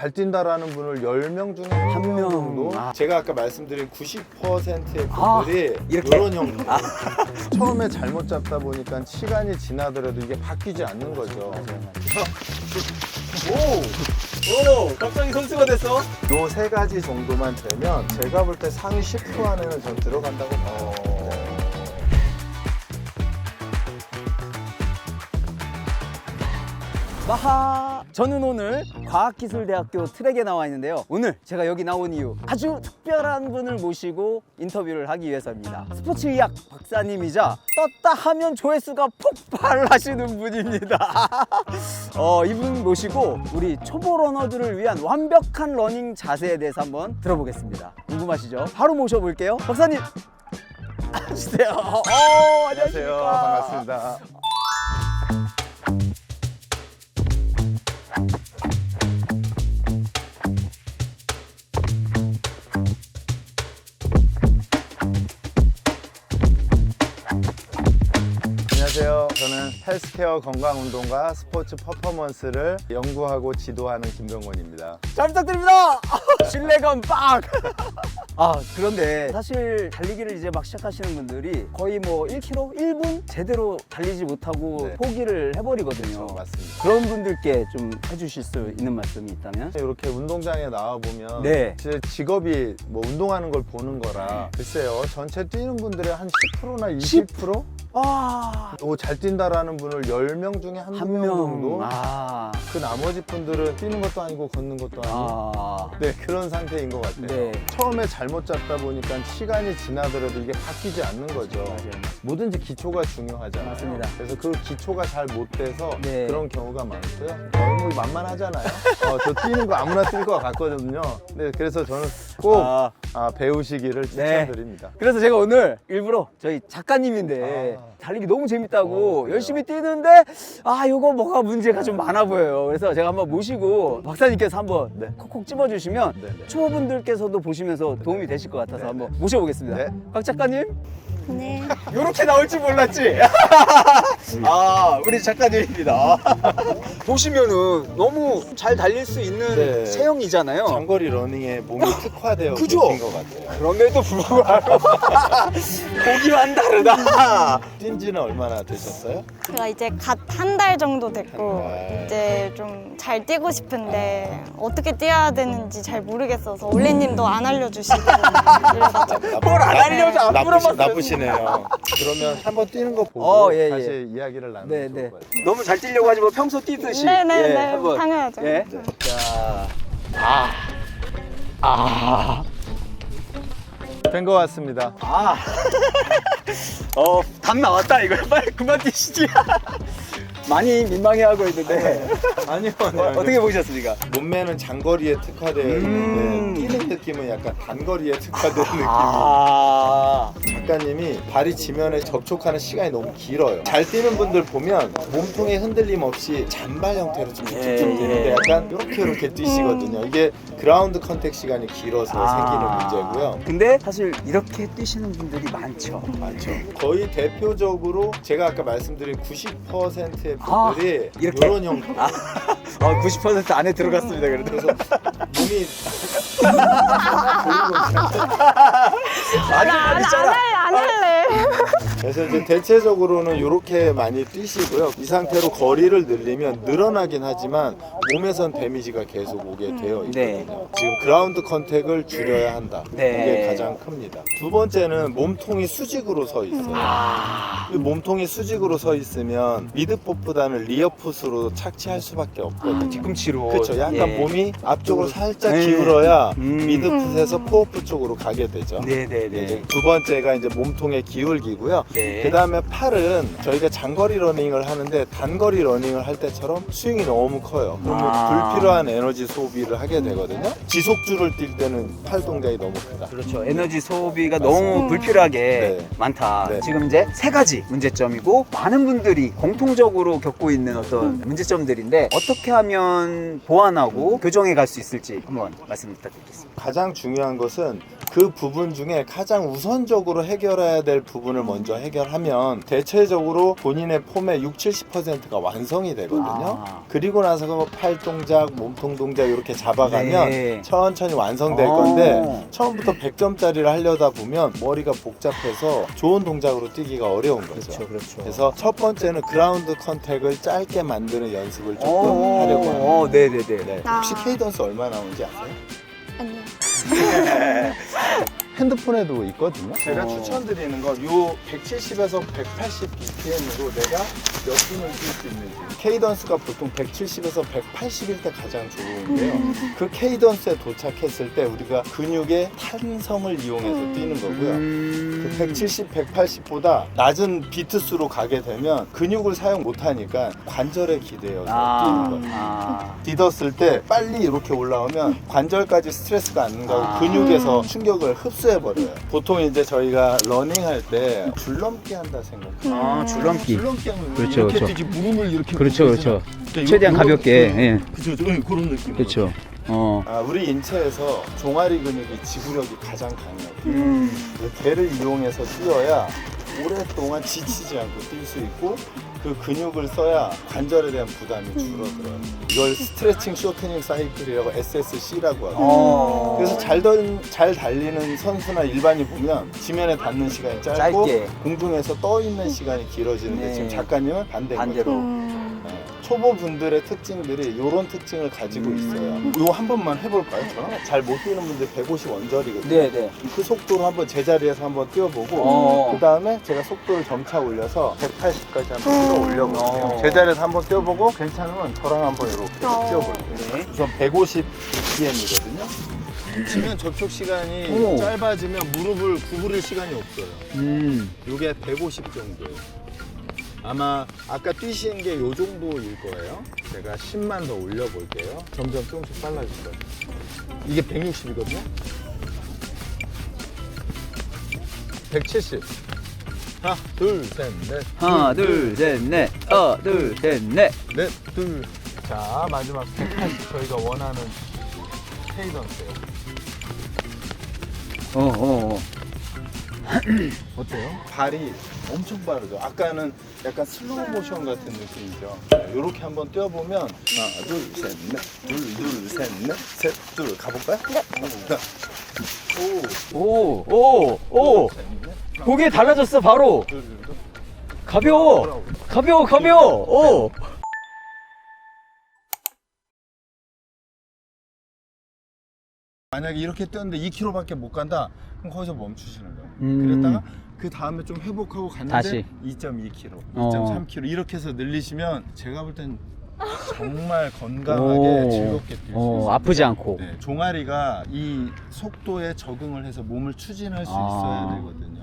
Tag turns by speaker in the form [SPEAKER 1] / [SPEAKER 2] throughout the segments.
[SPEAKER 1] 잘 뛴다라는 분을 10명 중에 한
[SPEAKER 2] 명.
[SPEAKER 1] 명 정도?
[SPEAKER 2] 아.
[SPEAKER 1] 제가 아까 말씀드린 90%의
[SPEAKER 2] 아,
[SPEAKER 1] 분들이
[SPEAKER 2] 이렇게?
[SPEAKER 1] 이런 형태. 처음에 잘못 잡다 보니까 시간이 지나더라도 이게 바뀌지 않는 거죠.
[SPEAKER 2] 오! 오! 갑자기 선수가 됐어?
[SPEAKER 1] 요 세 가지 정도만 되면 제가 볼 때 상위 10% 안에는 전 들어간다고 봐요.
[SPEAKER 2] 마하! 저는 오늘 과학기술대학교 트랙에 나와 있는데요. 오늘 제가 여기 나온 이유 아주 특별한 분을 모시고 인터뷰를 하기 위해서입니다. 스포츠의학 박사님이자 떴다 하면 조회수가 폭발하시는 분입니다. 어, 이분 모시고 우리 초보 러너들을 위한 완벽한 러닝 자세에 대해서 한번 들어보겠습니다. 궁금하시죠? 바로 모셔볼게요. 박사님! 안녕하세요. 어,
[SPEAKER 1] 안녕하세요. 반갑습니다. 헬스케어 건강운동과 스포츠 퍼포먼스를 연구하고 지도하는 김병곤입니다.
[SPEAKER 2] 잘 부탁드립니다. 신뢰감 빵. 아 그런데 사실 달리기를 이제 막 시작하시는 분들이 거의 뭐 1km, 1분 제대로 달리지 못하고
[SPEAKER 1] 네.
[SPEAKER 2] 포기를 해버리거든요.
[SPEAKER 1] 어, 맞습니다.
[SPEAKER 2] 그런 분들께 좀 해주실 수 있는 말씀이 있다면?
[SPEAKER 1] 이렇게 운동장에 나와 보면
[SPEAKER 2] 네.
[SPEAKER 1] 제 직업이 뭐 운동하는 걸 보는 거라 글쎄요 전체 뛰는 분들의 한 10%나 20%?
[SPEAKER 2] 아,
[SPEAKER 1] 오, 잘 뛴다라는 분을 10명 중에 한, 한명
[SPEAKER 2] 명.
[SPEAKER 1] 정도?
[SPEAKER 2] 아,
[SPEAKER 1] 그 나머지 분들은 뛰는 것도 아니고 걷는 것도 아니고
[SPEAKER 2] 아,
[SPEAKER 1] 네 그런 상태인 것 같아요
[SPEAKER 2] 네.
[SPEAKER 1] 처음에 잘못 잡다 보니까 시간이 지나더라도 이게 바뀌지 않는 거죠
[SPEAKER 2] 맞아요.
[SPEAKER 1] 뭐든지 기초가 중요하잖아요
[SPEAKER 2] 맞습니다.
[SPEAKER 1] 그래서 그 기초가 잘 못 돼서
[SPEAKER 2] 네.
[SPEAKER 1] 그런 경우가 많고요 너무 만만하잖아요 어, 저 뛰는 거 아무나 뛸 것 같거든요 네, 그래서 저는 꼭
[SPEAKER 2] 아.
[SPEAKER 1] 아, 배우시기를
[SPEAKER 2] 네.
[SPEAKER 1] 추천드립니다
[SPEAKER 2] 그래서 제가 오늘 일부러 저희 작가님인데
[SPEAKER 1] 아.
[SPEAKER 2] 달리기 너무 재밌다고
[SPEAKER 1] 어?
[SPEAKER 2] 열심히 뛰는데 아 요거 뭐가 문제가 좀 많아 보여요. 그래서 제가 한번 모시고 박사님께서 한번
[SPEAKER 1] 네.
[SPEAKER 2] 콕콕 찝어주시면
[SPEAKER 1] 네, 네.
[SPEAKER 2] 초보분들께서도 보시면서 도움이 되실 것 같아서
[SPEAKER 1] 네,
[SPEAKER 2] 한번 모셔보겠습니다.
[SPEAKER 1] 네.
[SPEAKER 2] 박 작가님
[SPEAKER 3] 네.
[SPEAKER 2] 이렇게 나올 줄 몰랐지. 아 우리 작가님입니다. 보시면은 너무 잘 달릴 수 있는
[SPEAKER 1] 네.
[SPEAKER 2] 체형이잖아요.
[SPEAKER 1] 장거리 러닝에 몸이 특화되어
[SPEAKER 2] 그죠?
[SPEAKER 1] 계신 것 같아요
[SPEAKER 2] 그럼에도 불구하고 보기만 다르다.
[SPEAKER 1] 뛴 지는 얼마나 되셨어요?
[SPEAKER 3] 제가 이제 갓 한 달 정도 됐고
[SPEAKER 1] 한 달.
[SPEAKER 3] 이제 좀 잘 뛰고 싶은데 어떻게 뛰어야 되는지 잘 모르겠어서 올리님도 안 알려주시고 이래가지고
[SPEAKER 2] 뭘 안 알려줘 안 물어봤어요.
[SPEAKER 1] 나쁘시, 네요 그러면 한번 뛰는 거 보고
[SPEAKER 2] 어, 예,
[SPEAKER 1] 다시
[SPEAKER 2] 예.
[SPEAKER 1] 이야기를 나누면
[SPEAKER 2] 네,
[SPEAKER 1] 좋을
[SPEAKER 2] 네.
[SPEAKER 1] 것 같아요.
[SPEAKER 2] 너무 잘 뛰려고 하지 마. 평소 뛰듯이.
[SPEAKER 3] 네네네
[SPEAKER 2] 예, 한번.
[SPEAKER 3] 당연하죠.
[SPEAKER 2] 예. 자. 아. 아.
[SPEAKER 1] 된 것 같습니다.
[SPEAKER 2] 아. 어, 답 나왔다 이거. 빨리 그만 뛰시지. 많이 민망해하고 있는데
[SPEAKER 1] 아니요,
[SPEAKER 2] 어,
[SPEAKER 1] 아니요.
[SPEAKER 2] 어떻게 보셨습니까?
[SPEAKER 1] 몸매는 장거리에 특화되어
[SPEAKER 2] 음.
[SPEAKER 1] 있는데 뛰는 느낌은 약간 단거리에 특화된 느낌.
[SPEAKER 2] 아.
[SPEAKER 1] 작가님이 발이 지면에 접촉하는 시간이 너무 길어요. 잘 뛰는 분들 보면 몸통에 흔들림 없이 잔발 형태로 좀
[SPEAKER 2] 예,
[SPEAKER 1] 쭉쭉 뛰는데
[SPEAKER 2] 예.
[SPEAKER 1] 약간 이렇게 이렇게 뛰시거든요. 이게 그라운드 컨택 시간이 길어서 생기는 문제고요.
[SPEAKER 2] 근데 사실 이렇게 뛰시는 분들이 많죠.
[SPEAKER 1] 많죠. 거의 대표적으로 제가 아까 말씀드린 90%의
[SPEAKER 2] 아,
[SPEAKER 1] 분들이
[SPEAKER 2] 이렇게?
[SPEAKER 1] 이런 형태.
[SPEAKER 2] 아, 어, 90% 안에 들어갔습니다. 그래도.
[SPEAKER 1] 그래서 몸이
[SPEAKER 2] 아직 안 있잖아.
[SPEAKER 3] 안 할래.
[SPEAKER 1] 그래서 이제 대체적으로는 이렇게 많이 뛰시고요. 이 상태로 거리를 늘리면 늘어나긴 하지만 몸에선 데미지가 계속 오게 되어 있거든요.
[SPEAKER 2] 네.
[SPEAKER 1] 지금 그라운드 컨택을 줄여야 한다.
[SPEAKER 2] 네.
[SPEAKER 1] 이게 가장 큽니다. 두 번째는 몸통이 수직으로 서 있어요.
[SPEAKER 2] 아.
[SPEAKER 1] 이 몸통이 수직으로 서 있으면 미드풋 보다는 리어풋으로 착지할 수밖에 없거든요.
[SPEAKER 2] 뒤꿈치로.
[SPEAKER 1] 그렇죠. 약간
[SPEAKER 2] 예.
[SPEAKER 1] 몸이 앞쪽으로 살짝
[SPEAKER 2] 네.
[SPEAKER 1] 기울어야
[SPEAKER 2] 음.
[SPEAKER 1] 미드풋에서 포어풋 쪽으로 가게 되죠.
[SPEAKER 2] 네네네.
[SPEAKER 1] 네, 두 번째가 이제 몸통의 기울기고요.
[SPEAKER 2] 네.
[SPEAKER 1] 그 다음에 팔은 저희가 장거리 러닝을 하는데 단거리 러닝을 할 때처럼 스윙이 너무 커요. 그러면
[SPEAKER 2] 아.
[SPEAKER 1] 불필요한 에너지 소비를 하게 되거든요. 지속줄을 뛸 때는 팔 동작이 너무 크다.
[SPEAKER 2] 그렇죠. 에너지 소비가
[SPEAKER 1] 맞습니다.
[SPEAKER 2] 너무 불필요하게
[SPEAKER 1] 네.
[SPEAKER 2] 많다.
[SPEAKER 1] 네.
[SPEAKER 2] 지금 이제 세 가지 문제점이고 많은 분들이 공통적으로 겪고 있는 어떤 문제점들인데 어떻게 하면 보완하고 교정해 갈 수 있을지 한번 말씀 부탁드리겠습니다.
[SPEAKER 1] 가장 중요한 것은 그 부분 중에 가장 우선적으로 해결해야 될 부분을 먼저 해결하면 대체적으로 본인의 폼의 6, 70%가 완성이 되거든요.
[SPEAKER 2] 아.
[SPEAKER 1] 그리고 나서 그팔 동작, 몸통 동작 이렇게 잡아가면
[SPEAKER 2] 네.
[SPEAKER 1] 천천히 완성될
[SPEAKER 2] 어.
[SPEAKER 1] 건데 처음부터 100점짜리를 하려다 보면 머리가 복잡해서 좋은 동작으로 뛰기가 어려운 거죠.
[SPEAKER 2] 그렇죠.
[SPEAKER 1] 그래서 첫 번째는 그라운드 컨택을 짧게 만드는 연습을 조금
[SPEAKER 2] 오,
[SPEAKER 1] 하려고 합니다.
[SPEAKER 2] 어, 네네네.
[SPEAKER 1] 네.
[SPEAKER 3] 아.
[SPEAKER 1] 혹시 케이던스 얼마 나오는지 아세요?
[SPEAKER 3] 아니요.
[SPEAKER 1] 핸드폰에도 있거든요. 제가
[SPEAKER 2] 어.
[SPEAKER 1] 추천드리는 건 요 170에서 180 BPM으로 내가 몇 분을 뛸 수 있는지. 케이던스가 보통 170에서 180일 때 가장 좋은데요. 그 케이던스에 도착했을 때 우리가 근육의 탄성을 이용해서 뛰는 거고요.
[SPEAKER 2] 음.
[SPEAKER 1] 그 170, 180보다 낮은 비트수로 가게 되면 근육을 사용 못하니까 관절에 기대어서
[SPEAKER 2] 아,
[SPEAKER 1] 뛰는 거예요.
[SPEAKER 2] 아.
[SPEAKER 1] 디뎠을 때 빨리 이렇게 올라오면 관절까지 스트레스가 안 가고
[SPEAKER 2] 아.
[SPEAKER 1] 근육에서 충격을 흡수해 버려요. 보통 이제 저희가 러닝 할 때 줄넘기 한다 생각해요.
[SPEAKER 2] 아, 줄넘기.
[SPEAKER 1] 줄넘기 하면
[SPEAKER 2] 그렇죠,
[SPEAKER 1] 이렇게
[SPEAKER 2] 그렇죠.
[SPEAKER 1] 뛰지 무릎을 이렇게
[SPEAKER 2] 그렇죠, 그렇죠.
[SPEAKER 1] 그러니까
[SPEAKER 2] 최대한
[SPEAKER 1] 이거-
[SPEAKER 2] 가볍게,
[SPEAKER 1] 이거-
[SPEAKER 2] 예.
[SPEAKER 1] 그렇죠, 네, 그런 느낌.
[SPEAKER 2] 그렇죠. 어.
[SPEAKER 1] 아, 우리 인체에서 종아리 근육이 지구력이 가장 강해요.
[SPEAKER 2] 음.
[SPEAKER 1] 걔를 이용해서 뛰어야 오랫동안 지치지 않고 뛸 수 있고 그 근육을 써야 관절에 대한 부담이 줄어들어요. 이걸 스트레칭 쇼트닝 사이클이라고 SSC라고 하거든요.
[SPEAKER 2] 어.
[SPEAKER 1] 그래서 잘, 달, 잘 달리는 선수나 일반인 보면 지면에 닿는 시간이 짧고
[SPEAKER 2] 짧게.
[SPEAKER 1] 공중에서 떠 있는 시간이 길어지는데
[SPEAKER 2] 네.
[SPEAKER 1] 지금 작가님은 반대인
[SPEAKER 2] 반대로.
[SPEAKER 1] 거죠.
[SPEAKER 3] 음.
[SPEAKER 1] 네. 초보분들의 특징들이 이런 특징을 가지고 있어요. 이거 한 번만 해볼까요? 저랑? 잘못 뛰는 분들 150 원절이거든요.
[SPEAKER 2] 네네.
[SPEAKER 1] 그 속도로 한번 제자리에서 한번 뛰어보고
[SPEAKER 2] 어.
[SPEAKER 1] 그 다음에 제가 속도를 점차 올려서 180까지 한번 끌어 올려볼게요.
[SPEAKER 2] 어.
[SPEAKER 1] 제자리에서 한번 뛰어보고 괜찮으면 저랑 한번 이렇게
[SPEAKER 3] 어.
[SPEAKER 1] 뛰어볼게요.
[SPEAKER 2] 네.
[SPEAKER 1] 우선 150 BPM이거든요. 치면 접촉 시간이
[SPEAKER 2] 오.
[SPEAKER 1] 짧아지면 무릎을 구부릴 시간이 없어요.
[SPEAKER 2] 음.
[SPEAKER 1] 이게 150 정도예요. 아마 아까 뛰신 게 요 정도일 거예요. 제가 10만 더 올려볼게요. 점점 조금씩 빨라질 거예요. 이게 160이거든요. 170. 하나, 둘, 셋, 넷.
[SPEAKER 2] 하나, 둘, 셋, 넷. 하나, 둘, 셋, 넷.
[SPEAKER 1] 넷, 둘. 자, 마지막 180 저희가 원하는 케이던스예요.
[SPEAKER 2] 어, 어, 어.
[SPEAKER 1] 어때요? 발이 엄청 빠르죠. 아까는 약간 슬로우 모션 같은 느낌이죠. 이렇게 한번 뛰어보면 하나, 둘, 셋, 넷, 둘, 둘, 셋, 넷, 셋, 둘 가볼까요? 네. 오,
[SPEAKER 2] 오, 오, 오. 고개 달라졌어, 바로.
[SPEAKER 1] 둘, 둘,
[SPEAKER 2] 가벼워. 가벼워, 가벼워. 오.
[SPEAKER 1] 만약에 이렇게 뛰었는데 2km밖에 못 간다, 그럼 거기서 멈추시는 거예요.
[SPEAKER 2] 음.
[SPEAKER 1] 그랬다가 그 다음에 좀 회복하고 갔는데
[SPEAKER 2] 다시.
[SPEAKER 1] 2.2km,
[SPEAKER 2] 어.
[SPEAKER 1] 2.3km 이렇게 해서 늘리시면 제가 볼 땐 정말 건강하게 즐겁게 뛸 수
[SPEAKER 2] 어,
[SPEAKER 1] 있어요.
[SPEAKER 2] 아프지 않고.
[SPEAKER 1] 네, 종아리가 이 속도에 적응을 해서 몸을 추진할 수
[SPEAKER 2] 아.
[SPEAKER 1] 있어야 되거든요.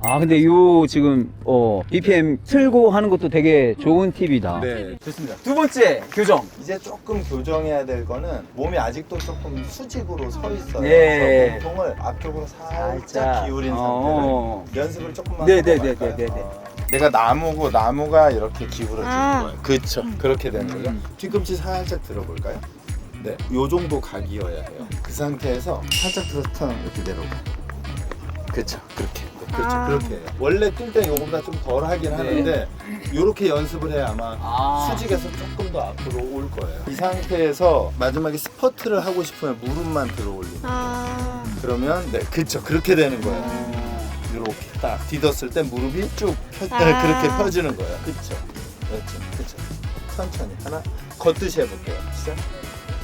[SPEAKER 2] 아, 근데 요 지금 어, BPM 틀고 하는 것도 되게 좋은 팁이다.
[SPEAKER 1] 네, 좋습니다.
[SPEAKER 2] 두 번째 교정.
[SPEAKER 1] 이제 조금 교정해야 될 거는 몸이 아직도 조금 수직으로 서 있어요.
[SPEAKER 2] 예.
[SPEAKER 1] 그래서 몸통을 앞쪽으로 살짝,
[SPEAKER 2] 살짝.
[SPEAKER 1] 기울인
[SPEAKER 2] 어.
[SPEAKER 1] 상태를 연습을 조금만
[SPEAKER 2] 네,
[SPEAKER 1] 하고
[SPEAKER 2] 네, 네? 네, 네, 네.
[SPEAKER 1] 어. 내가 나무고 나무가 이렇게 기울어지는
[SPEAKER 3] 아.
[SPEAKER 1] 거예요. 그렇죠. 그렇게 되는 거죠.
[SPEAKER 2] 음.
[SPEAKER 1] 뒤꿈치 살짝 들어볼까요? 네, 요 정도 각이어야 해요. 그 상태에서 살짝 들어서 이렇게 내려오고. 그렇죠. 그렇게. 네, 그렇죠.
[SPEAKER 3] 아.
[SPEAKER 1] 그렇게 해요. 원래 뛸 때 요거보다 좀 덜 하긴 하는데 요렇게 연습을 해야 아마
[SPEAKER 2] 네. 아.
[SPEAKER 1] 수직에서 조금 더 앞으로 올 거예요. 이 상태에서 마지막에 스퍼트를 하고 싶으면 무릎만 들어 올리는.
[SPEAKER 3] 아.
[SPEAKER 1] 그러면 네, 그렇죠. 그렇게 되는 거예요.
[SPEAKER 2] 어.
[SPEAKER 1] 이렇게 딱 디뎠을 때 무릎이 쭉 펴,
[SPEAKER 3] 아.
[SPEAKER 1] 네, 그렇게 펴지는 거예요. 그렇죠. 그렇죠. 그렇죠. 천천히 하나 걷듯이 해볼게요. 시작.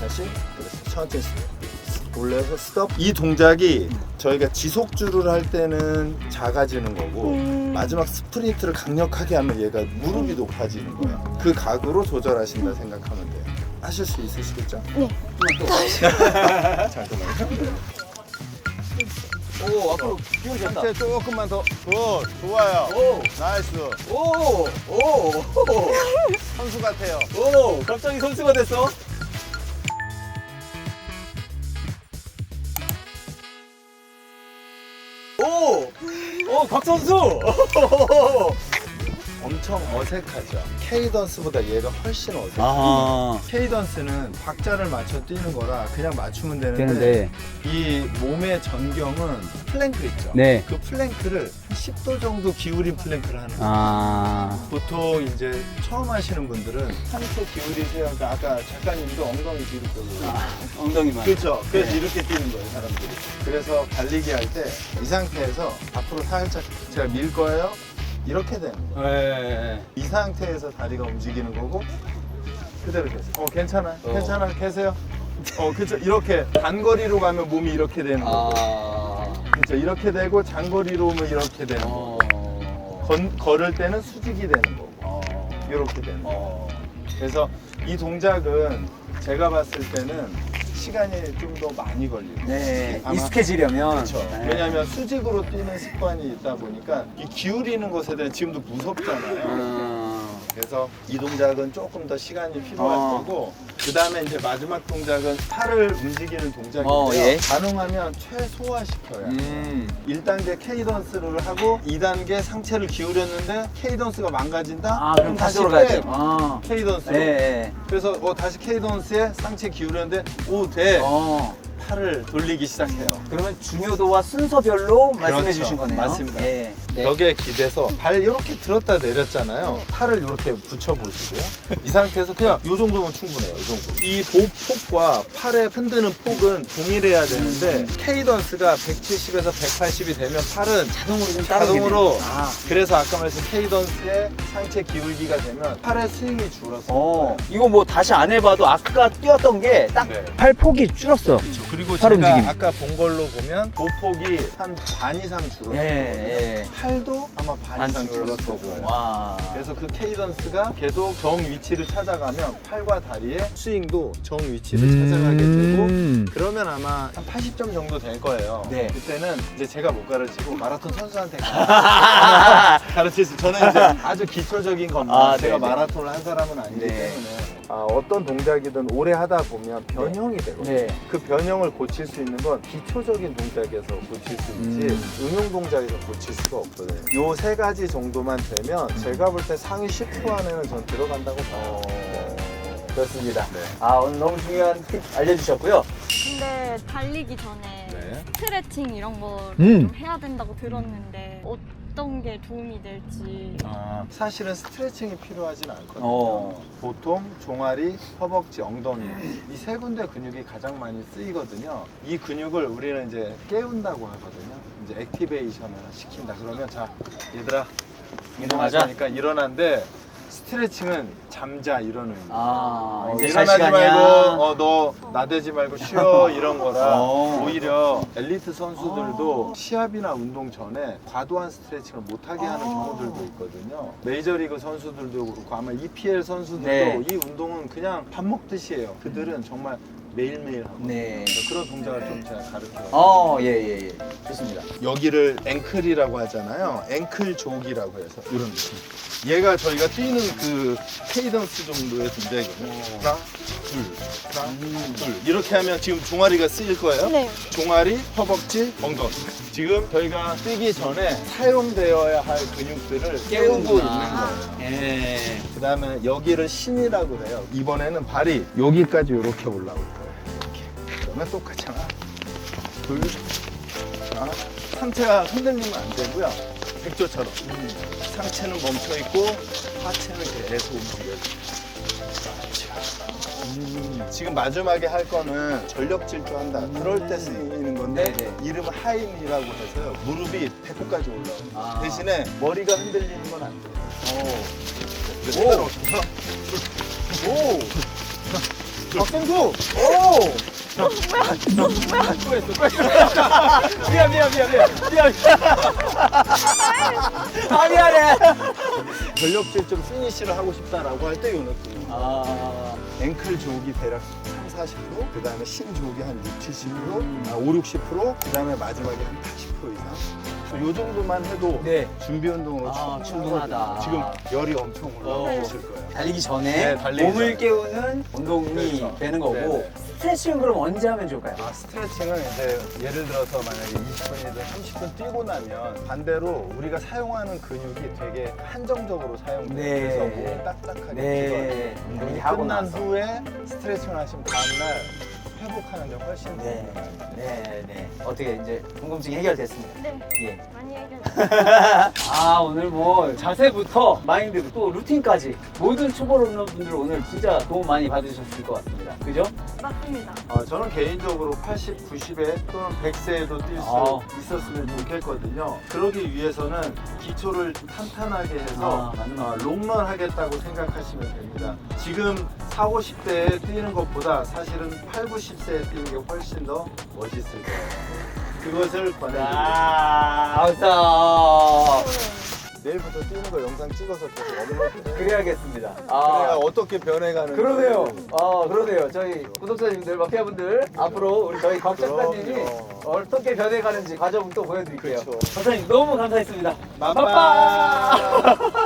[SPEAKER 1] 다시 그렇죠. 천천히. 올려서 스톱. 이 동작이 저희가 지속주를 할 때는 작아지는 거고
[SPEAKER 3] 음.
[SPEAKER 1] 마지막 스프린트를 강력하게 하면 얘가 무릎이 높아지는 거예요. 그 각으로 조절하신다 생각하면 돼요. 하실 수 있으시겠죠?
[SPEAKER 3] 네.
[SPEAKER 1] 잠깐만요.
[SPEAKER 2] 오, 앞으로 기울어진다.
[SPEAKER 1] 상태 조금만 더. 굿, 좋아요.
[SPEAKER 2] 오.
[SPEAKER 1] 나이스.
[SPEAKER 2] 오, 오, 오,
[SPEAKER 1] 선수 같아요.
[SPEAKER 2] 오, 갑자기 선수가 됐어. 오, 오, 곽 선수.
[SPEAKER 1] 엄청 어색하죠. 케이던스보다 얘가 훨씬 어색해요.
[SPEAKER 2] 아.
[SPEAKER 1] 케이던스는 박자를 맞춰 뛰는 거라 그냥 맞추면 되는데,
[SPEAKER 2] 되는데.
[SPEAKER 1] 이 몸의 전경은 플랭크 있죠.
[SPEAKER 2] 네.
[SPEAKER 1] 그 플랭크를 한 10도 정도 기울인 플랭크를 하는 거예요.
[SPEAKER 2] 아.
[SPEAKER 1] 보통 이제 처음 하시는 분들은 상체 기울이세요. 그러니까 아까 작가님도 엉덩이 뒤로 빼고.
[SPEAKER 2] 엉덩이만.
[SPEAKER 1] 그렇죠. 그래서
[SPEAKER 2] 네.
[SPEAKER 1] 이렇게 뛰는 거예요, 사람들이. 그래서 달리기 할 때 이 상태에서 앞으로 살짝 제가 밀 거예요. 이렇게 되는 거예요.
[SPEAKER 2] 네.
[SPEAKER 1] 이 상태에서 다리가 움직이는 거고 그대로 계세요. 어, 괜찮아요.
[SPEAKER 2] 어.
[SPEAKER 1] 괜찮아요. 계세요. 어, 그렇죠. 이렇게 단거리로 가면 몸이 이렇게 되는 거고.
[SPEAKER 2] 아.
[SPEAKER 1] 그렇죠. 이렇게 되고 장거리로 오면 이렇게 되는 거고.
[SPEAKER 2] 어.
[SPEAKER 1] 건, 걸을 때는 수직이 되는 거고.
[SPEAKER 2] 어.
[SPEAKER 1] 이렇게 되는 거고.
[SPEAKER 2] 어.
[SPEAKER 1] 그래서 이 동작은 제가 봤을 때는 시간이 좀 더 많이 걸리고
[SPEAKER 2] 네.
[SPEAKER 1] 아마-
[SPEAKER 2] 익숙해지려면.
[SPEAKER 1] 그렇죠.
[SPEAKER 2] 네.
[SPEAKER 1] 왜냐하면 수직으로 뛰는 습관이 있다 보니까 이 기울이는 것에 대한 지금도 무섭잖아요.
[SPEAKER 2] 음.
[SPEAKER 1] 그래서 이 동작은 조금 더 시간이 필요할
[SPEAKER 2] 어.
[SPEAKER 1] 거고 그 다음에 이제 마지막 동작은 팔을 움직이는 동작인데요.
[SPEAKER 2] 어, 예.
[SPEAKER 1] 가능하면 최소화시켜야 해요.
[SPEAKER 2] 음.
[SPEAKER 1] 1단계 케이던스를 하고 2단계 상체를 기울였는데 케이던스가 망가진다?
[SPEAKER 2] 아, 그럼 다시 돌아가야죠.
[SPEAKER 1] 빼.
[SPEAKER 2] 아.
[SPEAKER 1] 케이던스로.
[SPEAKER 2] 네. 네.
[SPEAKER 1] 그래서 어, 다시 케이던스에 상체 기울였는데 오 돼.
[SPEAKER 2] 어.
[SPEAKER 1] 팔을 돌리기 시작해요.
[SPEAKER 2] 그러면 중요도와 순서별로 말씀해
[SPEAKER 1] 그렇죠.
[SPEAKER 2] 주신 거네요.
[SPEAKER 1] 맞습니다.
[SPEAKER 2] 예. 네.
[SPEAKER 1] 벽에 기대서 발 이렇게 들었다 내렸잖아요. 팔을 이렇게 붙여 보시고요. 이 상태에서 그냥 이 정도면 충분해요. 이 정도. 이 보폭과 팔의 흔드는 폭은 동일해야 되는데 케이던스가 170에서 180이 되면 팔은
[SPEAKER 2] 자동으로 좀
[SPEAKER 1] 자동으로
[SPEAKER 2] 아.
[SPEAKER 1] 그래서 아까 말씀 케이던스의 상체 기울기가 되면 팔의 스윙이 줄어서
[SPEAKER 2] 어. 이거 뭐 다시 안 해봐도 아까 뛰었던 게 딱
[SPEAKER 1] 네.
[SPEAKER 2] 팔 폭이 줄었어.
[SPEAKER 1] 그리고
[SPEAKER 2] 팔
[SPEAKER 1] 제가
[SPEAKER 2] 움직임.
[SPEAKER 1] 아까 본 걸로 보면 보폭이 한 반 이상 줄었어요.
[SPEAKER 2] 예. 예.
[SPEAKER 1] 팔도 아마 반 이상 줄었을 거예요.
[SPEAKER 2] 와.
[SPEAKER 1] 그래서 그 케이던스가 계속 정 위치를 찾아가면 팔과 다리의 스윙도 정 위치를 찾아가게 되고 그러면 아마 한 80점 정도 될 거예요.
[SPEAKER 2] 네.
[SPEAKER 1] 그때는 이제 제가 못 가르치고 마라톤 선수한테 가르칠 수. 저는 이제 아주 기초적인 것만
[SPEAKER 2] 아,
[SPEAKER 1] 제가
[SPEAKER 2] 네네.
[SPEAKER 1] 마라톤을 한 사람은 아니기
[SPEAKER 2] 네.
[SPEAKER 1] 때문에 아, 어떤 동작이든 오래 하다 보면 변형이 되거든요.
[SPEAKER 2] 네.
[SPEAKER 1] 그 변형을 고칠 수 있는 건 기초적인 동작에서 고칠 수 있지
[SPEAKER 2] 음.
[SPEAKER 1] 응용 동작에서 고칠 수가 없거 든요. 요세 가지 정도만 되면 제가 볼 때 상위 10% 안에는 전 들어간다고 봐요.
[SPEAKER 2] 그렇습니다.
[SPEAKER 1] 네.
[SPEAKER 2] 아 오늘 너무 중요한 팁 알려주셨고요.
[SPEAKER 3] 근데 달리기 전에
[SPEAKER 1] 네.
[SPEAKER 3] 스트레칭 이런 거
[SPEAKER 2] 음.
[SPEAKER 3] 좀 해야 된다고 들었는데 어 떤 게 도움이 될지
[SPEAKER 1] 아, 사실은 스트레칭이 필요하진 않거든요.
[SPEAKER 2] 어.
[SPEAKER 1] 보통 종아리, 허벅지, 엉덩이 이 세 군데 근육이 가장 많이 쓰이거든요. 이 근육을 우리는 이제 깨운다고 하거든요. 이제 액티베이션을 시킨다. 그러면 자 얘들아
[SPEAKER 2] 일어나자.
[SPEAKER 1] 일어나자 니까 일어난데 스트레칭은 잠자 이런 의미.
[SPEAKER 2] 아
[SPEAKER 1] 어,
[SPEAKER 2] 이제 잘
[SPEAKER 1] 일어나지
[SPEAKER 2] 시간이야.
[SPEAKER 1] 말고 어, 너 나대지 말고 쉬어 이런 거라
[SPEAKER 2] 어.
[SPEAKER 1] 오히려 엘리트 선수들도
[SPEAKER 2] 어.
[SPEAKER 1] 시합이나 운동 전에 과도한 스트레칭을 못하게 하는
[SPEAKER 2] 어.
[SPEAKER 1] 경우들도 있거든요 메이저리그 선수들도 그렇고 아마 EPL 선수들도
[SPEAKER 2] 네.
[SPEAKER 1] 이 운동은 그냥 밥 먹듯이 해요 그들은 정말 매일매일 하고
[SPEAKER 2] 네.
[SPEAKER 1] 그런 동작을 좀 제가 가르쳐요
[SPEAKER 2] 어, 예, 예, 예. 좋습니다.
[SPEAKER 1] 여기를 앵클이라고 하잖아요. 앵클 족이라고 해서 이런 느낌. 얘가 저희가 뛰는 그 케이던스 정도의 동작이거든요. 하나, 둘, 하나, 둘. 이렇게 하면 지금 종아리가 쓰일 거예요.
[SPEAKER 3] 네.
[SPEAKER 1] 종아리, 허벅지, 엉덩이. 지금 저희가 뛰기 전에 사용되어야 할 근육들을 깨우고 있는 거예요.
[SPEAKER 2] 예.
[SPEAKER 1] 그 다음에 여기를 신이라고 해요. 이번에는 발이 여기까지 이렇게 올라올 거예요. 똑같이 하나, 둘, 하나. 상체가 흔들리면 안 되고요. 백조처럼. 상체는 멈춰 있고 하체는 계속 움직여요. 음, 지금 마지막에 할 거는 전력 질주한다. 그럴 때 쓰이는 건데
[SPEAKER 2] 네네.
[SPEAKER 1] 이름은 하인이라고 해서요. 무릎이 배꼽까지 올라와요.
[SPEAKER 2] 아.
[SPEAKER 1] 대신에 머리가 흔들리는 건 안 돼요.
[SPEAKER 2] 오.
[SPEAKER 1] 오! 박성구! 오!
[SPEAKER 2] 미안, 미안, 미안, 미안. 미안. 아, 미안해.
[SPEAKER 1] 전력질 좀 피니시를 하고 싶다라고 할 때 요 느낌.
[SPEAKER 2] 아.
[SPEAKER 1] 앵클 조기 대략 3, 40%, 그 다음에 신 조기 한 6, 70%, 아, 5, 60%, 그 다음에 마지막에 한 80% 이상. 요 정도만 해도
[SPEAKER 2] 네.
[SPEAKER 1] 준비 운동으로
[SPEAKER 2] 아. 충분하다.
[SPEAKER 1] 지금 열이 엄청 올라오고
[SPEAKER 2] 어.
[SPEAKER 1] 거예요.
[SPEAKER 2] 달리기 전에
[SPEAKER 1] 네, 달리기
[SPEAKER 2] 몸을
[SPEAKER 1] 전에.
[SPEAKER 2] 깨우는 운동이
[SPEAKER 1] 그렇죠.
[SPEAKER 2] 되는 거고
[SPEAKER 1] 네네.
[SPEAKER 2] 스트레칭은 그럼 언제 하면 좋을까요?
[SPEAKER 1] 아, 스트레칭은 이제 예를 들어서 만약에 20분이든 30분 뛰고 나면 반대로 우리가 사용하는 근육이 되게 한정적으로 사용돼요.
[SPEAKER 2] 네.
[SPEAKER 1] 몸이 딱딱하게
[SPEAKER 2] 네. 이렇게
[SPEAKER 1] 운동이
[SPEAKER 2] 하고
[SPEAKER 1] 끝난
[SPEAKER 2] 나서.
[SPEAKER 1] 후에 스트레칭을 하시면 다음날 회복하는 데 훨씬 도움이
[SPEAKER 2] 네.
[SPEAKER 1] 돼요.
[SPEAKER 2] 네, 네. 어떻게 이제 궁금증이 해결됐습니다.
[SPEAKER 3] 네.
[SPEAKER 2] 예.
[SPEAKER 3] 많이 해결.
[SPEAKER 2] 아 오늘 뭐 자세부터 마인드 또 루틴까지 모든 초보 런너분들 오늘 진짜 도움 많이 받으셨을 것 같습니다. 그죠?
[SPEAKER 3] 맞습니다.
[SPEAKER 1] 어, 저는 개인적으로 80, 90에 또는 100세에도 뛸 수
[SPEAKER 2] 아.
[SPEAKER 1] 있었으면 좋겠거든요. 그러기 위해서는 기초를 탄탄하게 해서
[SPEAKER 2] 아, 맞는
[SPEAKER 1] 어, 롱런 하겠다고 생각하시면 됩니다. 지금 4, 50대에 뛰는 것보다 사실은 8, 90 세에 뛰는 게 훨씬 더 멋있을 거예요. 그것을 권해드립니다.
[SPEAKER 2] 아, 감사.
[SPEAKER 1] 내일부터 뛰는 거 영상 찍어서 계속 업로드
[SPEAKER 2] 그래야겠습니다.
[SPEAKER 1] 그래야
[SPEAKER 2] 아,
[SPEAKER 1] 어떻게 변해가는지
[SPEAKER 2] 그러네요. 아, 그러네요. 저희 구독자님들, 마피아분들 앞으로 우리 저희 곽 작가님이
[SPEAKER 1] 그럼요.
[SPEAKER 2] 어떻게 변해가는지 과정을 또 보여드릴게요.
[SPEAKER 1] 그렇죠.
[SPEAKER 2] 박사님 너무 감사했습니다.
[SPEAKER 1] 빠빠!